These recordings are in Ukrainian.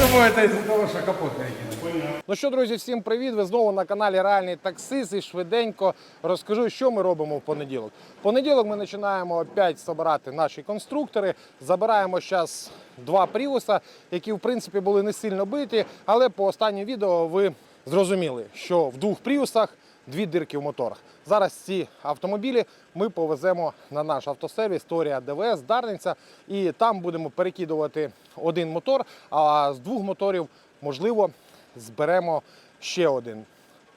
это из-за того, що капот перекинув. Ну що, друзі, всім привіт! Ви знову на каналі Реальний Таксист і швиденько розкажу, що ми робимо в понеділок. В понеділок ми починаємо опять збирати наші конструктори. Забираємо зараз два привуса, які в принципі були не сильно биті, але по останньому відео ви зрозуміли, що в двох пріусах дві дирки в моторах. Зараз ці автомобілі ми повеземо на наш автосервіс Торія ДВС Дарниця, і там будемо перекидувати один мотор, а з двох моторів, можливо, зберемо ще один.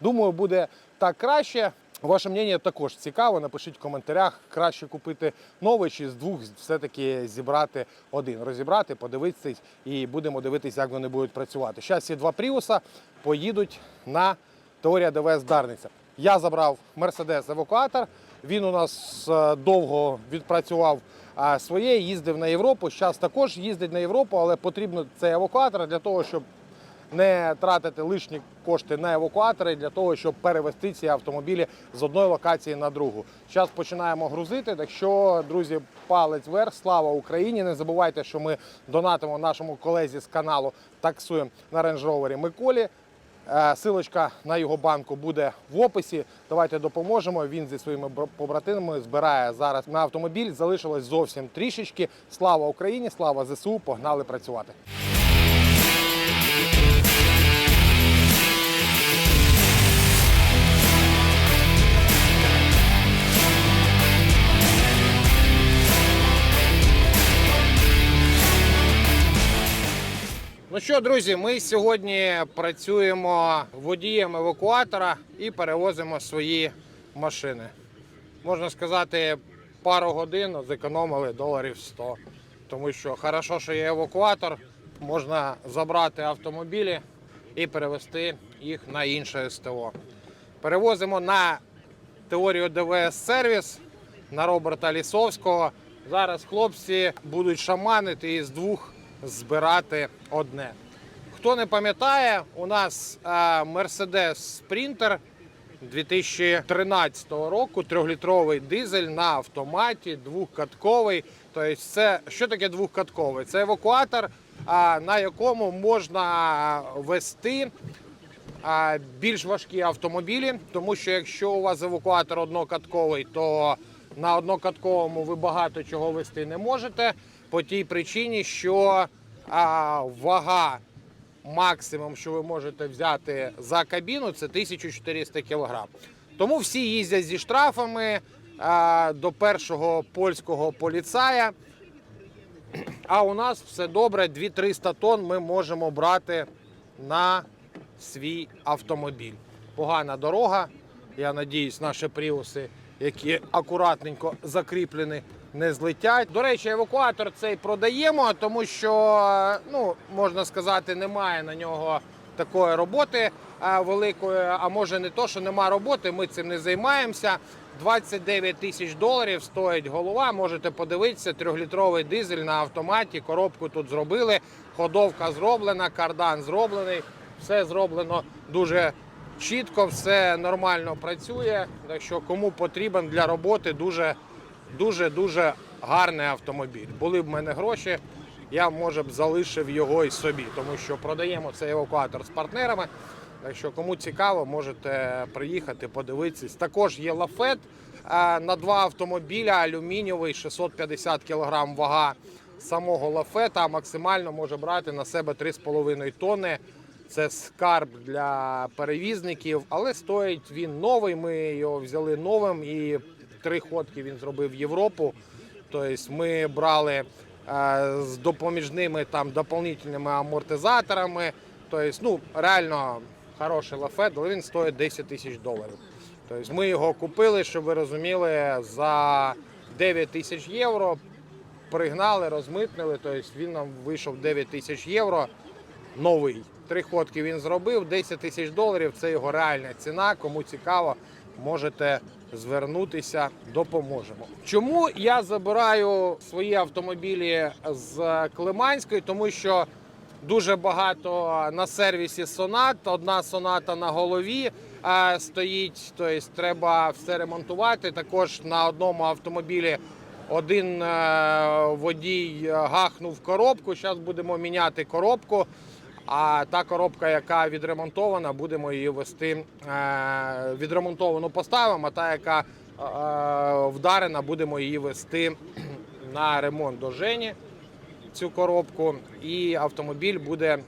Думаю, буде так краще. Ваше мнення також цікаво. Напишіть в коментарях, краще купити новий чи з двох все-таки зібрати один, розібрати, подивитися і будемо дивитися, як вони будуть працювати. Зараз ці два пріуса поїдуть на теорія ДВС Дарниця. Я забрав Мерседес евакуатор. Він у нас е, довго відпрацював е, своє, їздив на Європу. Зараз також їздить на Європу, але потрібно цей евакуатор для того, щоб не тратити лишні кошти на евакуатори для того, щоб перевести ці автомобілі з одної локації на другу. Зараз починаємо грузити. Так що, друзі, палець вверх, слава Україні! Не забувайте, що ми донатимо нашому колезі з каналу Таксуємо на Rover Миколі. Е, Силочка на його банку буде в описі. Давайте допоможемо. Він зі своїми побратимами збирає зараз на автомобіль. Залишилось зовсім трішечки. Слава Україні! Слава ЗСУ! Погнали працювати! Ну що, друзі, ми сьогодні працюємо водієм евакуатора і перевозимо свої машини. Можна сказати, пару годин зекономили доларів 100. Тому що хорошо, що є евакуатор, можна забрати автомобілі і перевезти їх на інше СТО. Перевозимо на теорію ДВС сервіс на Роберта Лісовського. Зараз хлопці будуть шаманити і з двох збирати одне. Хто не пам'ятає, у нас е, Mercedes Sprinter 2013 року, трьохлітровий дизель на автоматі, двохкатковий. Тобто, це що таке двохкатковий? Це евакуатор, на якому можна вести більш важкі автомобілі, тому що якщо у вас евакуатор однокатковий, то на однокатковому ви багато чого вести не можете по тій причині, що а, вага максимум, що ви можете взяти за кабіну, це 1400 кг. Тому всі їздять зі штрафами а, до першого польського поліцая. А у нас все добре, 2-300 тонн ми можемо брати на свій автомобіль. Погана дорога. Я надіюсь, наші пріуси, які акуратненько закріплені, не злетять. До речі, евакуатор цей продаємо, тому що, ну, можна сказати, немає на нього такої роботи е, великої. А може не то, що нема роботи, ми цим не займаємося. 29 тисяч доларів стоїть голова. Можете подивитися, трьохлітровий дизель на автоматі. Коробку тут зробили, ходовка зроблена, кардан зроблений. Все зроблено дуже чітко, все нормально працює. Так що кому потрібен для роботи дуже дуже дуже гарний автомобіль. Були б в мене гроші, я може б залишив його і собі, тому що продаємо цей евакуатор з партнерами. Так що, кому цікаво, можете приїхати, подивитись. Також є лафет е, на два автомобіля, алюмінієвий, 650 кг вага самого лафета. Максимально може брати на себе 3,5 тонни. Це скарб для перевізників, але стоїть він новий. Ми його взяли новим і три ходки він зробив в Європу. Тобто ми брали е, з допоміжними там доповнительними амортизаторами. Тобто, ну реально хороший лафет, але він стоїть 10 тисяч доларів. Тобто ми його купили, щоб ви розуміли, за 9 тисяч євро. Пригнали, розмитнили. Тобто він нам вийшов 9 тисяч євро. Новий. Три ходки він зробив, 10 тисяч доларів це його реальна ціна. Кому цікаво, можете звернутися, допоможемо. Чому я забираю свої автомобілі з Климанської? Тому що дуже багато на сервісі сонат. Одна соната на голові е, стоїть, тобто треба все ремонтувати. Також на одному автомобілі один е, водій гахнув коробку. Зараз будемо міняти коробку. А та коробка, яка відремонтована, будемо її вести е, відремонтовану поставимо, а та, яка е, вдарена, будемо її вести на ремонт до Жені цю коробку, і автомобіль буде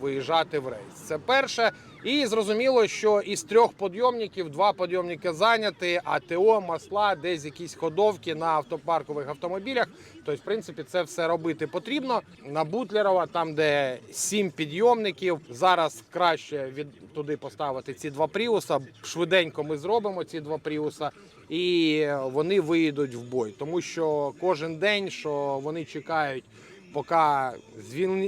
виїжджати в рейс. Це перше. І зрозуміло, що із трьох підйомників два підйомники зайняті, АТО, масла, десь якісь ходовки на автопаркових автомобілях. Тобто, в принципі, це все робити потрібно. На Бутлерова, там, де сім підйомників, зараз краще від туди поставити ці два пріуса. Швиденько ми зробимо ці два пріуса, і вони виїдуть в бой, тому що кожен день, що вони чекають поки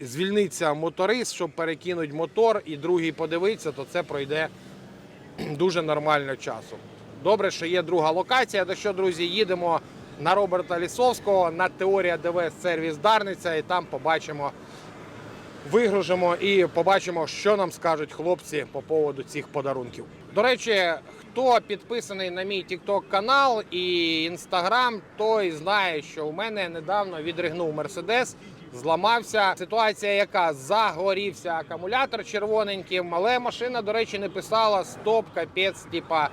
звільниться моторист, щоб перекинуть мотор, і другий подивиться, то це пройде дуже нормально часу. Добре, що є друга локація. То що, друзі, їдемо на Роберта Лісовського на теорія ДВС сервіс Дарниця, і там побачимо, вигружимо і побачимо, що нам скажуть хлопці по поводу цих подарунків. До речі, хто підписаний на мій TikTok канал і Instagram, той знає, що у мене недавно відригнув Мерседес. Зламався ситуація, яка загорівся акумулятор червоненьким, але машина, до речі, не писала стоп, капець, типа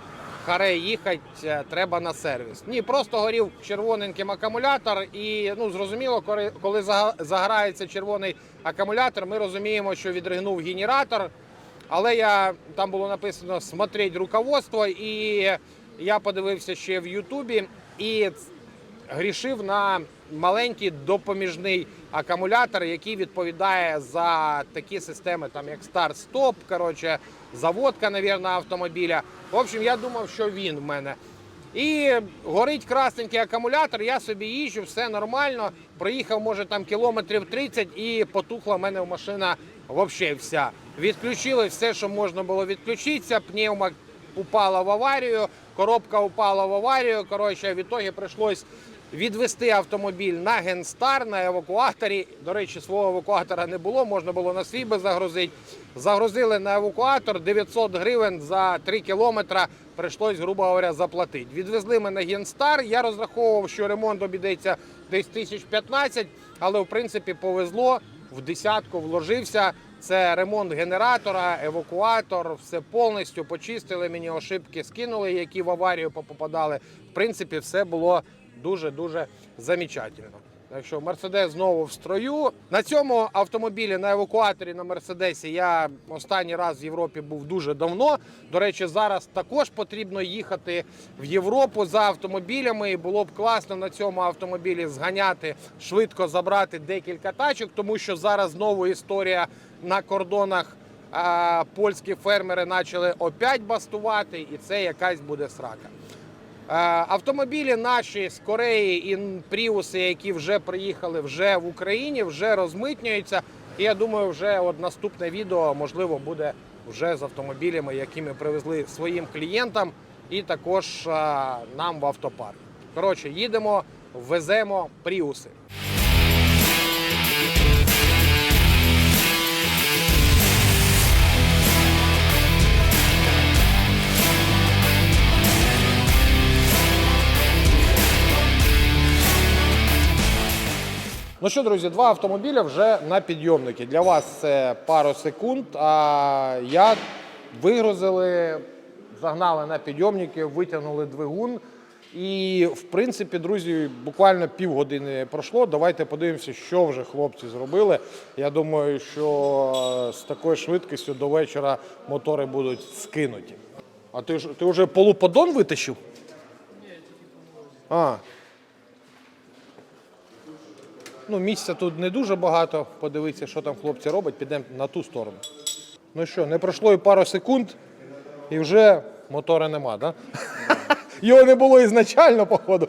харе їхати, е, треба на сервіс. Ні, просто горів червоненьким акумулятор, і ну зрозуміло, коли, загорається червоний акумулятор, ми розуміємо, що відригнув генератор. Але я там було написано смотреть руководство, і я подивився ще в Ютубі і грішив на маленький допоміжний акумулятор, який відповідає за такі системи, там як старт-стоп, коротше, заводка, навірно, автомобіля. В общем, я думав, що він в мене. І горить красненький акумулятор, я собі їжджу, все нормально. Проїхав, може, там кілометрів 30 і потухла в мене машина взагалі вся. Відключили все, що можна було відключитися. Пневма упала в аварію, коробка упала в аварію. Коротше, в ітогі прийшлось відвести автомобіль на Генстар на евакуаторі. До речі, свого евакуатора не було, можна було на свій би загрузити. Загрузили на евакуатор 900 гривень за 3 кілометри. Прийшлось, грубо говоря, заплатити. Відвезли мене Генстар. Я розраховував, що ремонт обійдеться десь 1015, але в принципі повезло. В десятку вложився. Це ремонт генератора, евакуатор, все повністю почистили. Мені ошибки скинули, які в аварію попадали. В принципі, все було дуже-дуже замечательно. Так що Мерседес знову в строю. На цьому автомобілі на евакуаторі на Мерседесі я останній раз в Європі був дуже давно. До речі, зараз також потрібно їхати в Європу за автомобілями. І було б класно на цьому автомобілі зганяти, швидко забрати декілька тачок, тому що зараз знову історія на кордонах. Польські фермери почали опять бастувати, і це якась буде срака. Е, Автомобілі наші з Кореї і пріуси, які вже приїхали вже в Україні, вже розмитнюються. І я думаю, вже от наступне відео можливо буде вже з автомобілями, які ми привезли своїм клієнтам, і також е, нам в автопарк. Коротше, їдемо, веземо пріуси. Ну що, друзі, два автомобіля вже на підйомники. Для вас це пару секунд. А я вигрузили, загнали на підйомники, витягнули двигун. І, в принципі, друзі, буквально півгодини пройшло. Давайте подивимося, що вже хлопці зробили. Я думаю, що з такою швидкістю до вечора мотори будуть скинуті. А ти ж ти вже полуподон витащив? Ні, тільки А, Ну, місця тут не дуже багато. Подивитися, що там хлопці роблять, підемо на ту сторону. Ну що, не пройшло і пару секунд, і вже мотора нема? Да? Його не було ізначально, походу.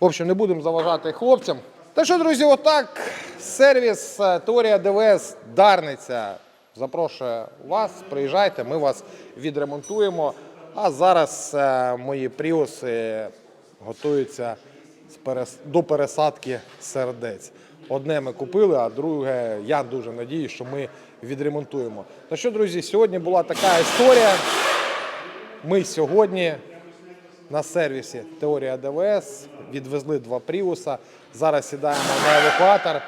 В общем, не будемо заважати хлопцям. Та що, друзі, отак. Сервіс е, Теорія ДВС Дарниця запрошує вас. Приїжджайте, ми вас відремонтуємо. А зараз е, мої пріуси готуються до пересадки сердець. Одне ми купили, а друге я дуже надіюсь, що ми відремонтуємо. Та що, друзі, сьогодні була така історія. Ми сьогодні на сервісі Теорія ДВС відвезли два пріуса. Зараз сідаємо на евакуатор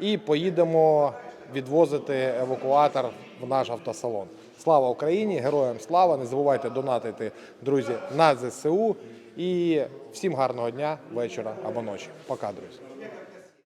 і поїдемо відвозити евакуатор в наш автосалон. Слава Україні! Героям слава! Не забувайте донатити, друзі, на ЗСУ. І всім гарного дня, вечора або ночі. Пока, друзі.